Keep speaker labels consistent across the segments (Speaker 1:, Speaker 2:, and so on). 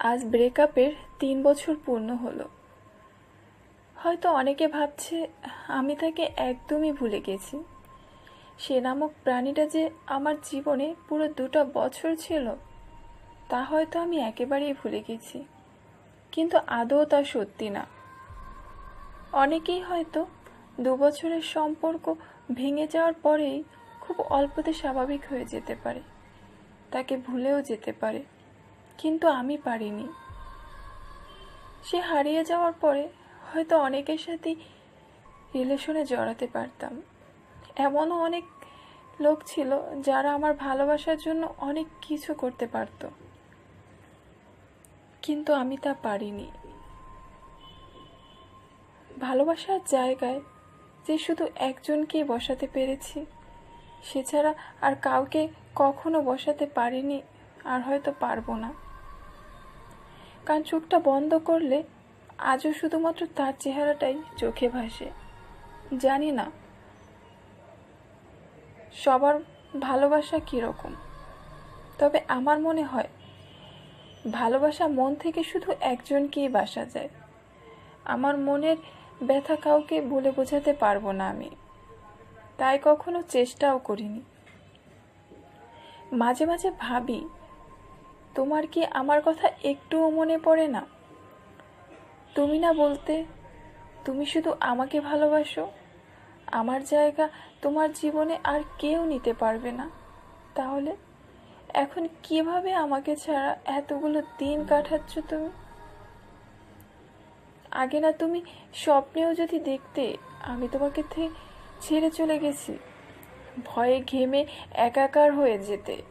Speaker 1: আজ ব্রেকআপের তিন বছর পূর্ণ হলো। হয়তো অনেকে ভাবছে, আমি তাকে একদমই ভুলে গেছি। সে নামক প্রাণীটা যে আমার জীবনে পুরো দুটো বছর ছিল, তা হয়তো আমি একেবারেই ভুলে গেছি। কিন্তু আদৌ তা সত্যি না। অনেকেই হয়তো দু বছরের সম্পর্ক ভেঙে যাওয়ার পরেই খুব অল্পতে স্বাভাবিক হয়ে যেতে পারে, তাকে ভুলেও যেতে পারে। কিন্তু আমি পারিনি। সে হারিয়ে যাওয়ার পরে হয়তো অনেকের সাথেই রিলেশনে জড়াতে পারতাম। এমনও অনেক লোক ছিল যারা আমার ভালোবাসার জন্য অনেক কিছু করতে পারত। কিন্তু আমি তা পারিনি। ভালোবাসার জায়গায় যে শুধু একজনকেই বসাতে পেরেছি, সে ছাড়া আর কাউকে কখনো বসাতে পারিনি আর হয়তো পারব না। কারণ চোখটা বন্ধ করলে আজও শুধুমাত্র তার চেহারাটাই চোখে ভাসে। জানি না, সবার ভালোবাসা কীরকম, তবে আমার মনে হয় ভালোবাসা মন থেকে শুধু একজনকেই বাসা যায়। আমার মনের ব্যথা কাউকে বলে বোঝাতে পারব না আমি, তাই কখনো চেষ্টাও করিনি। মাঝে মাঝে ভাবি তোমার কি আমার কথা একটুও মনে পড়ে না? তুমি না বলতে, তুমি শুধু আমাকে ভালোবাসো। আমার জায়গা তোমার জীবনে আর কেউ নিতে পারবে না। তাহলে এখন কীভাবে আমাকে ছাড়া এতগুলো দিন কাটাচ্ছ তুমি? আগে না তুমি স্বপ্নেও যদি দেখতে, আমি তোমাকে ছেড়ে চলে গেছি। ভয়ে ঘেমে একাকার হয়ে যেতে।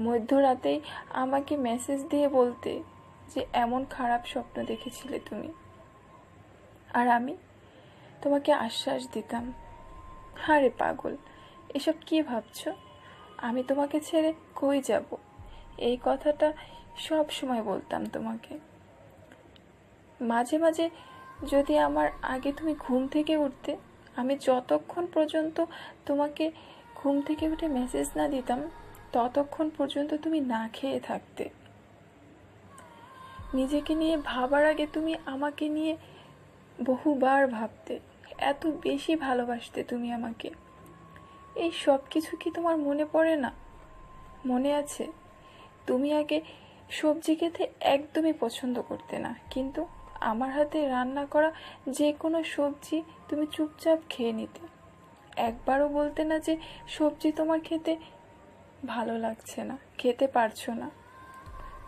Speaker 1: মধ্যরাতেই আমাকে মেসেজ দিয়ে বলতে যে, এমন খারাপ স্বপ্ন দেখেছিলে তুমি। আর আমি তোমাকে আশ্বাস দিতাম। হারে পাগল, এসব কি ভাবছ? আমি তোমাকে ছেড়ে কই যাব? এই কথাটা সব সময় বলতাম তোমাকে। মাঝে মাঝে যদি আমার আগে তুমি ঘুম থেকে উঠতে, আমি যতক্ষণ পর্যন্ত তোমাকে ঘুম থেকে উঠে মেসেজ না দিতাম ততক্ষণ পর্যন্ত তুমি না খেয়ে থাকতে। নিজেকে নিয়ে ভাবার আগে তুমি আমাকে নিয়ে বহুবার ভাবতে, এত বেশি ভালোবাসতে তুমি আমাকে। এই সব কিছু কি তোমার মনে পড়ে না? মনে আছে, তুমি আগে সবজি খেতে একদমই পছন্দ করতে না, কিন্তু আমার হাতে রান্না করা যে কোনো সবজি তুমি চুপচাপ খেয়ে নিতে। একবারও বলতে না যে সবজি তোমার খেতে ভালো লাগছে না, খেতে পারছ না।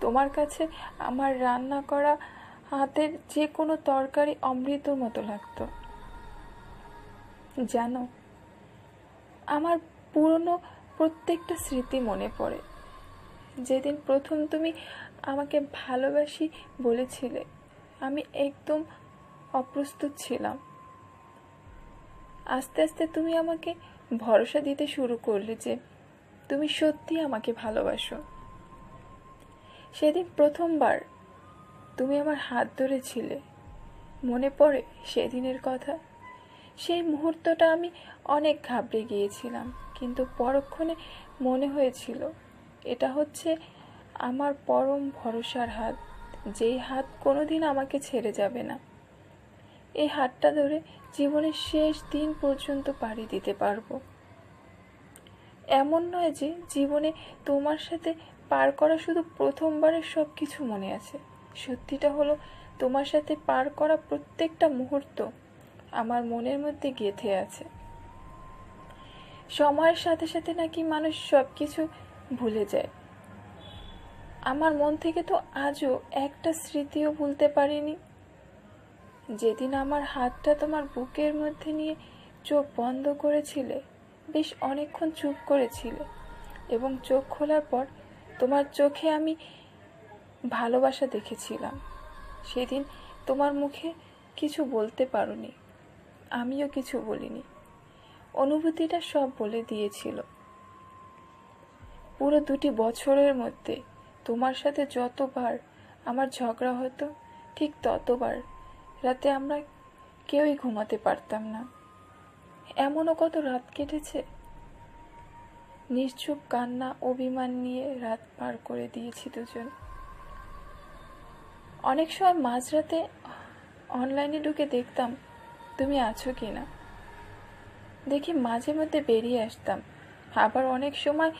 Speaker 1: তোমার কাছে আমার রান্না করা হাতের যে কোনো তরকারি অমৃতর মতো লাগতো। জানো, আমার পুরনো প্রত্যেকটা স্মৃতি মনে পড়ে। যেদিন প্রথম তুমি আমাকে ভালোবাসি বলেছিলে, আমি একদম অপ্রস্তুত ছিলাম। আস্তে আস্তে তুমি আমাকে ভরসা দিতে শুরু করলে যে তুমি সত্যি আমাকে ভালোবাসো। সেদিন প্রথমবার তুমি আমার হাত ধরেছিলে। মনে পড়ে সেদিনের কথা। সেই মুহূর্তটা আমি অনেক ঘাবড়ে গিয়েছিলাম, কিন্তু পরক্ষণে মনে হয়েছিল, এটা হচ্ছে আমার পরম ভরসার হাত, যেই হাত কোনোদিন আমাকে ছেড়ে যাবে না। এই হাতটা ধরে জীবনের শেষ দিন পর্যন্ত পাড়ি দিতে পারব। এমন নয় যে জীবনে তোমার সাথে পার করা শুধু প্রথমবারের সব কিছু মনে আছে। সত্যিটা হলো, তোমার সাথে পার করা প্রত্যেকটা মুহূর্ত আমার মনের মধ্যে গেঁথে আছে। সময়ের সাথে সাথে নাকি মানুষ সব কিছু ভুলে যায়। আমার মন থেকে তো আজও একটা স্মৃতিও ভুলতে পারিনি। যেদিন আমার হাতটা তোমার বুকের মধ্যে নিয়ে চোখ বন্ধ করেছিলে বেশ অনেকক্ষণ চুপ করেছিলে এবং চোখ খোলার পর তোমার চোখে আমি ভালোবাসা দেখেছিলাম। সেদিন তোমার মুখে কিছু বলতে পারোনি, আমিও কিছু বলিনি। অনুভূতিটা সব বলে দিয়েছিল। পুরো দুটি বছরের মধ্যে তোমার সাথে যতবার আমার ঝগড়া হতো, ঠিক ততবার রাতে আমরা কেউই ঘুমাতে পারতাম না। এমনও কত রাত কেটেছে? নিশ্চুপ কান্না, অভিমান নিয়ে রাত পার করে দিয়েছি দুজন। অনেক সময় মাঝরাতে অনলাইনে ঢুকে দেখতাম, তুমি আছো কি না? দেখি মাঝে মধ্যে বেরিয়ে আসতাম। আবার অনেক সময়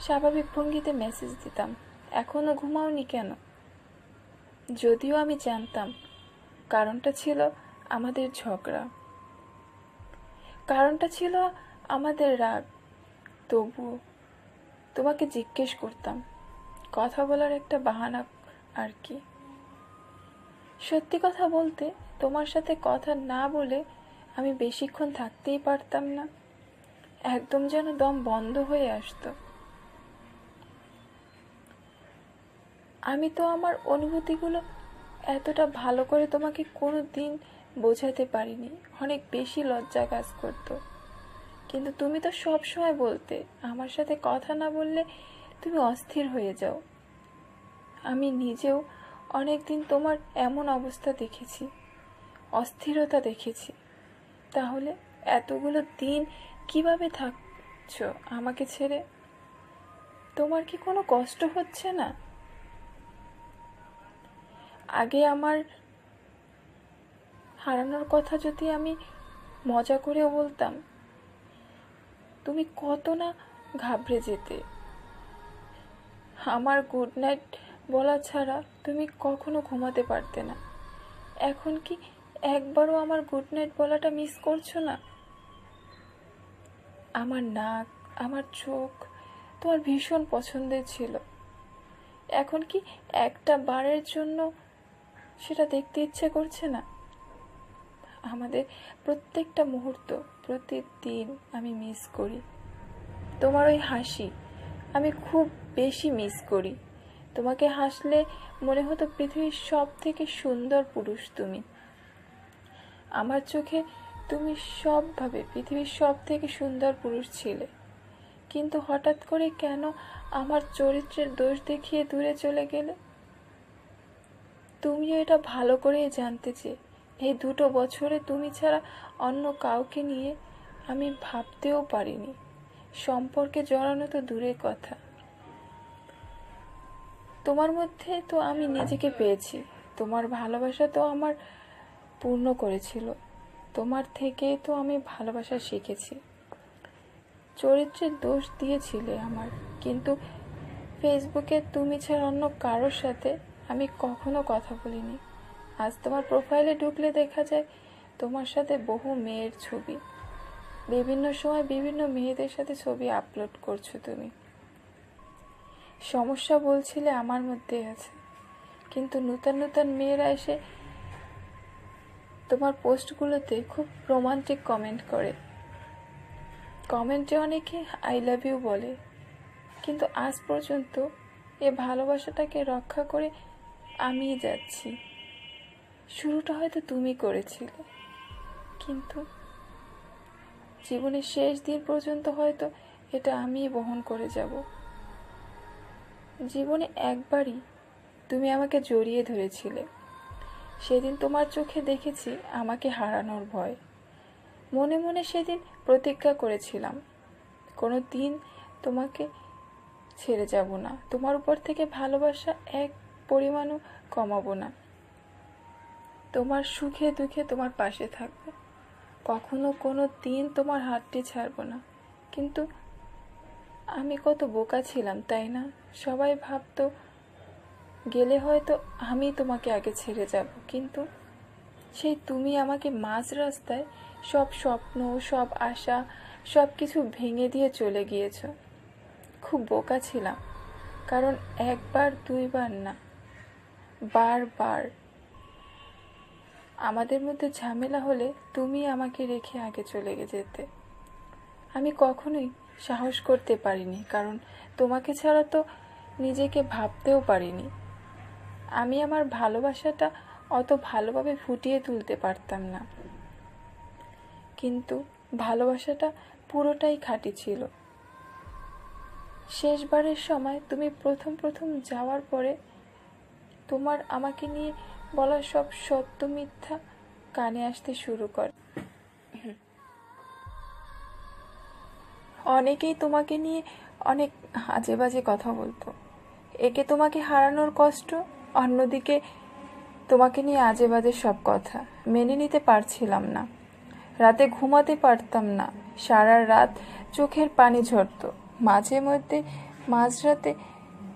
Speaker 1: স্বাভাবিক ভঙ্গিতে মেসেজ দিতাম এখনও ঘুমাওনি কেন? যদিও আমি জানতাম, কারণটা ছিল আমাদের ঝগড়া। কারণটা ছিল আমাদের রাগ। তবুও তোমাকে জিজ্ঞেস করতাম, কথা বলার একটা বাহানা আর কি। সত্যি কথা বলতে তোমার সাথে কথা না বলে আমি বেশিক্ষণ থাকতেই পারতাম না। একদম যেন দম বন্ধ হয়ে আসতো। আমি তো আমার অনুভূতিগুলো এতটা ভালো করে তোমাকে কোনো দিন বোঝাতে পারিনি। অনেক বেশি লজ্জা কাজ করতো। কিন্তু তুমি তো সব সময় বলতে, আমার সাথে কথা না বললে তুমি অস্থির হয়ে যাও। আমি নিজেও অনেক দিন তোমার এমন অবস্থা দেখেছি, অস্থিরতা দেখেছি। তাহলে এতগুলো দিন কীভাবে থাকছো আমাকে ছেড়ে? তোমার কি কোনো কষ্ট হচ্ছে না? আগে আমার হারানোর কথা যদি আমি মজা করেও বলতাম, তুমি কত না ঘাবড়ে যেতে। আমার গুড নাইট বলা ছাড়া তুমি কখনো ঘুমাতে পারতে না। এখন কি একবারও আমার গুড নাইট বলাটা মিস করছ না? আমার নাক, আমার চোখ তোমার ভীষণ পছন্দের ছিল। এখন কি একটা বারের জন্য সেটা দেখতে ইচ্ছে করছে না। আমাদের প্রত্যেকটা মুহূর্ত প্রতিদিন আমি মিস করি। তোমার ওই হাসি আমি খুব বেশি মিস করি। তোমাকে হাসলে মনে হতো পৃথিবীর সব থেকে সুন্দর পুরুষ তুমি। আমার চোখে তুমি সবভাবে পৃথিবীর সব থেকে সুন্দর পুরুষ ছিলে। কিন্তু হঠাৎ করে কেন আমার চরিত্রের দোষ দেখিয়ে দূরে চলে গেলে? তুমিও এটা ভালো করেই জানতে চেয়ে। এই দুটো বছরে তুমি ছাড়া অন্য কাউকে নিয়ে আমি ভাবতেও পারিনি। সম্পর্কে জড়ানো তো দূরের কথা। তোমার মধ্যে তো আমি নিজেকে পেয়েছি। তোমার ভালোবাসা তো আমার পূর্ণ করেছিল। তোমার থেকে তো আমি ভালোবাসা শিখেছি। চরিত্রের দোষ দিয়েছিলে আমার। কিন্তু ফেসবুকে তুমি ছাড়া অন্য কারোর সাথে আমি কখনো কথা বলিনি। আজ তোমার প্রোফাইলে ঢুকলে দেখা যায় তোমার সাথে বহু মেয়ের ছবি। বিভিন্ন সময় বিভিন্ন মেয়েদের সাথে ছবি আপলোড করছ তুমি। সমস্যা বলছিলে আমার মধ্যে আছে। কিন্তু নূতন নূতন মেয়েরা এসে তোমার পোস্টগুলোতে খুব রোমান্টিক কমেন্ট করে। কমেন্টে অনেকে আই লাভ ইউ বলে। কিন্তু আজ পর্যন্ত এ ভালোবাসাটাকে রক্ষা করে আমিই যাচ্ছি। শুরুটা হয়তো তুমি করেছিলে। কিন্তু জীবনের শেষ দিন পর্যন্ত হয়তো এটা আমিই বহন করে যাব। জীবনে একবারই তুমি আমাকে জড়িয়ে ধরেছিলে। সেদিন তোমার চোখে দেখেছি আমাকে হারানোর ভয়। মনে মনে সেদিন প্রতিজ্ঞা করেছিলাম, কোনো দিন তোমাকে ছেড়ে যাব না। তোমার উপর থেকে ভালোবাসা এক পরিমাণও কমাবো না। তোমার সুখে দুঃখে তোমার পাশে থাকব। কখনো কোনো দিন তোমার হাতটি ছাড়বো না। কিন্তু আমি কত বোকা ছিলাম, তাই না? সবাই ভাবতো, গেলে হয়তো আমি তোমাকে আগে ছেড়ে যাব। কিন্তু সেই তুমি আমাকে মাঝ রাস্তায় সব স্বপ্ন, সব আশা, সব কিছু ভেঙে দিয়ে চলে গিয়েছ। খুব বোকা ছিলাম, কারণ একবার, দুইবার না। বারবার। আমাদের মধ্যে ঝামেলা হলে তুমি আমাকে রেখে আগে চলে যেতে। আমি কখনোই সাহস করতে পারিনি, কারণ তোমাকে ছাড়া তো নিজেকে ভাবতেও পারিনি। আমি আমার ভালোবাসাটা অত ভালোভাবে ফুটিয়ে তুলতে পারতাম না। কিন্তু ভালোবাসাটা পুরোটাই খাঁটি ছিল। শেষবারের সময় তুমি প্রথম প্রথম যাওয়ার পরে তোমার আমাকে নিয়ে বলা সব সত্য মিথ্যা কানে আসতে শুরু করে। অনেকেই তোমাকে নিয়ে অনেক আজে বাজে কথা বলতো। একে তোমাকে হারানোর কষ্ট, অন্যদিকে তোমাকে নিয়ে আজে বাজে সব কথা। মেনে নিতে পারছিলাম না। রাতে ঘুমাতে পারতাম না। সারা রাত চোখের পানি ঝরতো। মাঝে মধ্যে মাঝরাতে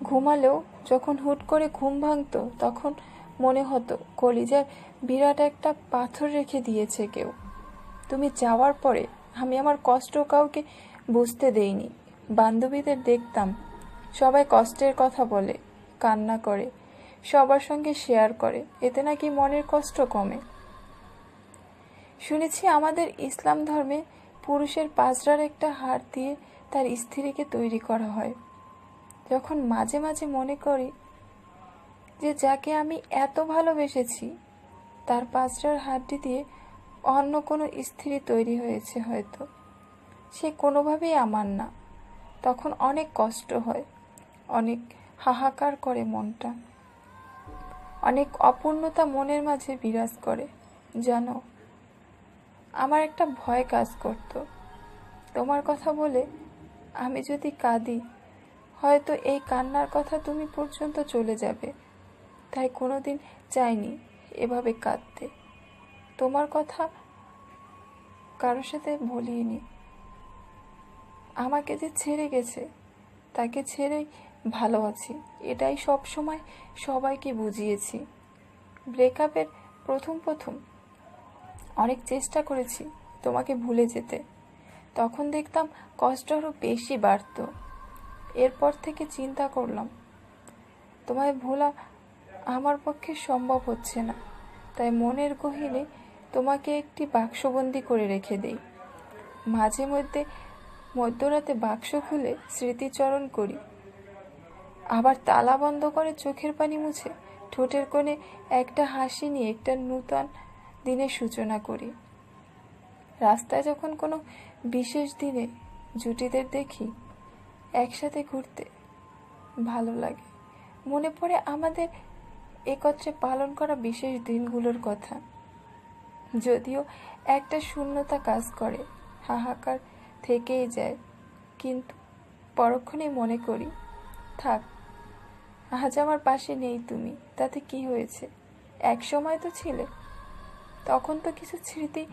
Speaker 1: ঘুমালেও যখন হুট করে ঘুম ভাঙতো, তখন মনে হতো, কলিজার বিরাট একটা পাথর রেখে দিয়েছে কেউ। তুমি যাওয়ার পরে আমি আমার কষ্ট কাউকে বুঝতে দেইনি। বান্ধবীদের দেখতাম, সবাই কষ্টের কথা বলে, কান্না করে, সবার সঙ্গে শেয়ার করে, এতে নাকি মনের কষ্ট কমে। শুনেছি আমাদের ইসলাম ধর্মে পুরুষের পাজরার একটা হার দিয়ে তার স্ত্রীকে তৈরি করা হয়। যখন মাঝে মাঝে মনে করি যে যাকে আমি এত ভালোবেসেছি, তার পাঁচটার হাড্ডি দিয়ে অন্য কোনো স্ত্রী তৈরি হয়েছে হয়তো। সে কোনোভাবেই আমার না। তখন অনেক কষ্ট হয়, অনেক হাহাকার করে মনটা। অনেক অপূর্ণতা মনের মাঝে বিরাজ করে। জানো, আমার একটা ভয় কাজ করত। তোমার কথা বলে আমি যদি কাঁদি হয়তো এই কান্নার কথা তুমি পর্যন্ত চলে যাবে। তাই কোনোদিন চাইনি এভাবে কাঁদতে। তোমার কথা কারোর সাথে বলিনি আমাকে যে ছেড়ে গেছে, তাকে ছেড়েই ভালো আছি। এটাই সব সময় সবাইকে বুঝিয়েছি। ব্রেকআপের প্রথম প্রথম অনেক চেষ্টা করেছি তোমাকে ভুলে যেতে। তখন দেখতাম কষ্ট আরও বেশি বাড়ত। এরপর থেকে চিন্তা করলাম, তোমায় ভোলা আমার পক্ষে সম্ভব হচ্ছে না। তাই মনের গহীনে তোমাকে একটি বাক্সবন্দি করে রেখে দেই। মাঝে মধ্যে মধ্যরাতে বাক্স খুলে স্মৃতিচরণ করি। আবার তালা বন্ধ করে চোখের পানি মুছে ঠোঁটের কোণে একটা হাসি নিয়ে একটা নূতন দিনের সূচনা করি। রাস্তায় যখন কোনো বিশেষ দিনে জুটিদের দেখি একসাথে ঘুরতে ভালো লাগে। মনে পড়ে আমাদের একত্রে পালন করা বিশেষ দিনগুলোর কথা। যদিও একটা শূন্যতা কাজ করে, হাহাকার থেকেই যায়, কিন্তু পরক্ষণেই মনে করি, থাক, আজ আমার পাশে নেই তুমি, তাতে কি হয়েছে? এক সময় তো ছিলে, তখন তো কিছু স্মৃতি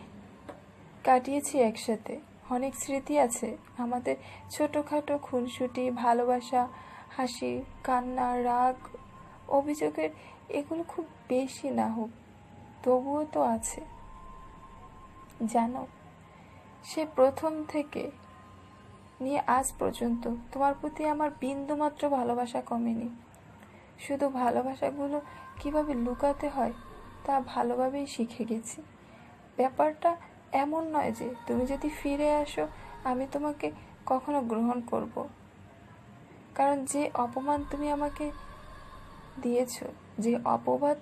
Speaker 1: কাটিয়েছি একসাথে। অনেক স্মৃতি আছে। আমাদের ছোটোখাটো খুনসুটি, ভালোবাসা, হাসি, কান্না, রাগ, অভিযোগের এগুলো খুব বেশি না হোক, তবুও তো আছে। জানো, সে প্রথম থেকে নিয়ে আজ পর্যন্ত তোমার প্রতি আমার বিন্দুমাত্র ভালোবাসা কমেনি। শুধু ভালোবাসাগুলো কীভাবে লুকাতে হয় তা ভালোভাবেই শিখে গেছি। ব্যাপারটা এমন নয় যে তুমি যদি ফিরে আসো, আমি তোমাকে কখনো গ্রহণ করব। কারণ যে অপমান তুমি আমাকে দিয়েছ, যে অপবাদ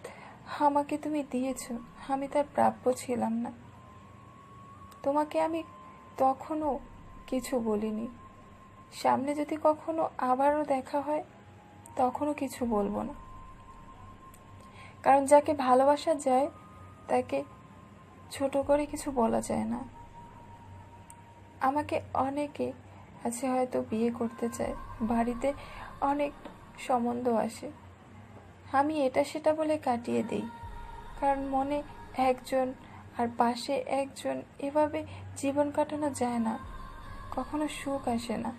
Speaker 1: আমাকে তুমি দিয়েছ, আমি তার প্রাপ্য ছিলাম না। তোমাকে আমি তখনও কিছু বলিনি। সামনে যদি কখনো আবারও দেখা হয়, তখনও কিছু বলব না। কারণ যাকে ভালোবাসা যায়, তাকে ছোট করে কিছু বলা যায় না। আমাকে অনেকে আছে হয়তো বিয়ে করতে চায়, বাড়িতে অনেক সম্বন্ধ আসে। আমি এটা সেটা বলে কাটিয়ে দেই, কারণ মনে একজন আর পাশে একজন এভাবে জীবন কাটানো যায় না, কখনো সুখ আসে না,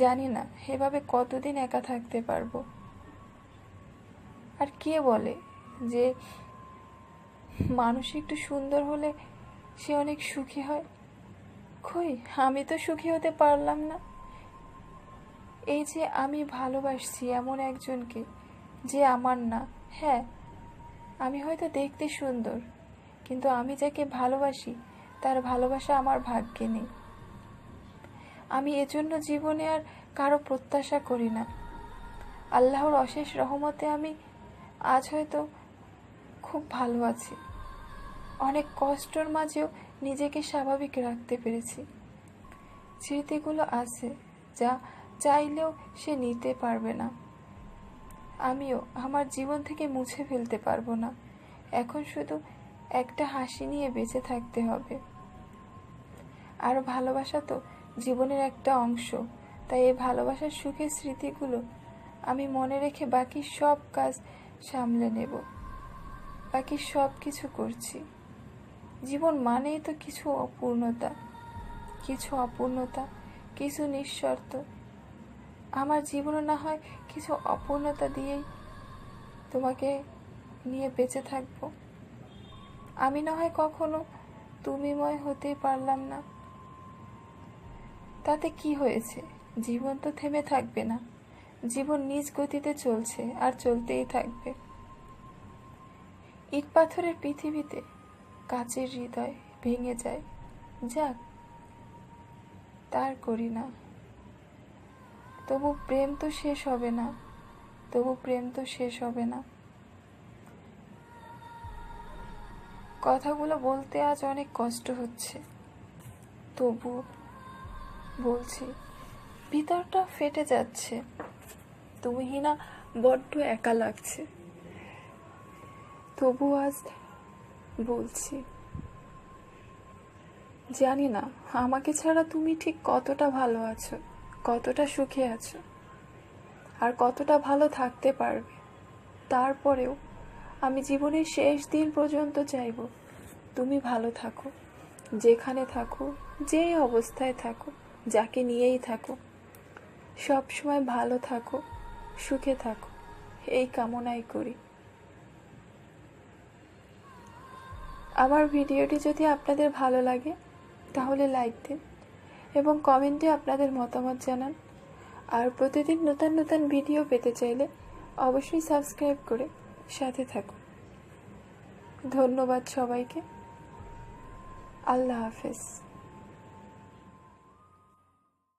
Speaker 1: জানি না এভাবে কতদিন একা থাকতে পারব। আর কে বলে যে মানুষ একটু সুন্দর হলে সে অনেক সুখী হয়। কই, আমি তো সুখী হতে পারলাম না। এই যে আমি ভালোবাসছি এমন একজনকে যে আমার না। হ্যাঁ আমি হয়তো দেখতে সুন্দর, কিন্তু আমি যাকে ভালোবাসি, তার ভালোবাসা আমার ভাগ্যে নেই। আমি এজন্য জীবনে আর কারও প্রত্যাশা করি না। আল্লাহর অশেষ রহমতে আমি আজ হয়তো খুব ভালো আছি। অনেক কষ্টর মাঝেও নিজেকে স্বাভাবিক রাখতে পেরেছি। স্মৃতিগুলো আছে যা চাইলেও সে নিতে পারবে না। আমিও আমার জীবন থেকে মুছে ফেলতে পারব না। এখন শুধু একটা হাসি নিয়ে বেঁচে থাকতে হবে। আর ভালোবাসা তো জীবনের একটা অংশ। তাই এই ভালোবাসার সুখের স্মৃতিগুলো আমি মনে রেখে বাকি সব কাজ সামলে নেব। বাকি সব কিছু করছি। জীবন মানেই তো কিছু অপূর্ণতা কিছু অপূর্ণতা, কিছু নিঃশর্ত। আমার জীবনও না হয় কিছু অপূর্ণতা দিয়েই তোমাকে নিয়ে বেঁচে থাকব। আমি না হয় কখনো তুমিময় হতেই পারলাম না। তাতে কি হয়েছে? জীবন তো থেমে থাকবে না। জীবন নিজ গতিতে চলছে আর চলতেই থাকবে। ইট পাথরের পৃথিবীতে কাচের হৃদয় ভেঙে যায়। যাক, তার করি না তবু প্রেম তো শেষ হবে না, তবু প্রেম তো শেষ হবে না। কথাগুলো বলতে আজ অনেক কষ্ট হচ্ছে। তবু বলছি, ভিতরটা ফেটে যাচ্ছে। তুমি হিনা বড্ড একা লাগছে। তবু আজ বলছি, জানি না, আমাকে ছাড়া তুমি ঠিক কতটা ভালো আছো, কতটা সুখে আছো, আর কতটা ভালো থাকতে পারবে। তারপরেও আমি জীবনের শেষ দিন পর্যন্ত চাইব, তুমি ভালো থাকো, যেখানে থাকো যেই অবস্থায় থাকো, যাকে নিয়েই থাকো। সব সময় ভালো থাকো, সুখে থাকো, এই কামনাই করি। আমার ভিডিওটি যদি আপনাদের ভালো লাগে, তাহলে লাইক দিন এবং কমেন্টে আপনাদের মতামত জানান। আর প্রতিদিন নতুন নতুন ভিডিও পেতে চাইলে অবশ্যই সাবস্ক্রাইব করে সাথে থাকুন। ধন্যবাদ সবাইকে। আল্লাহ হাফেজ।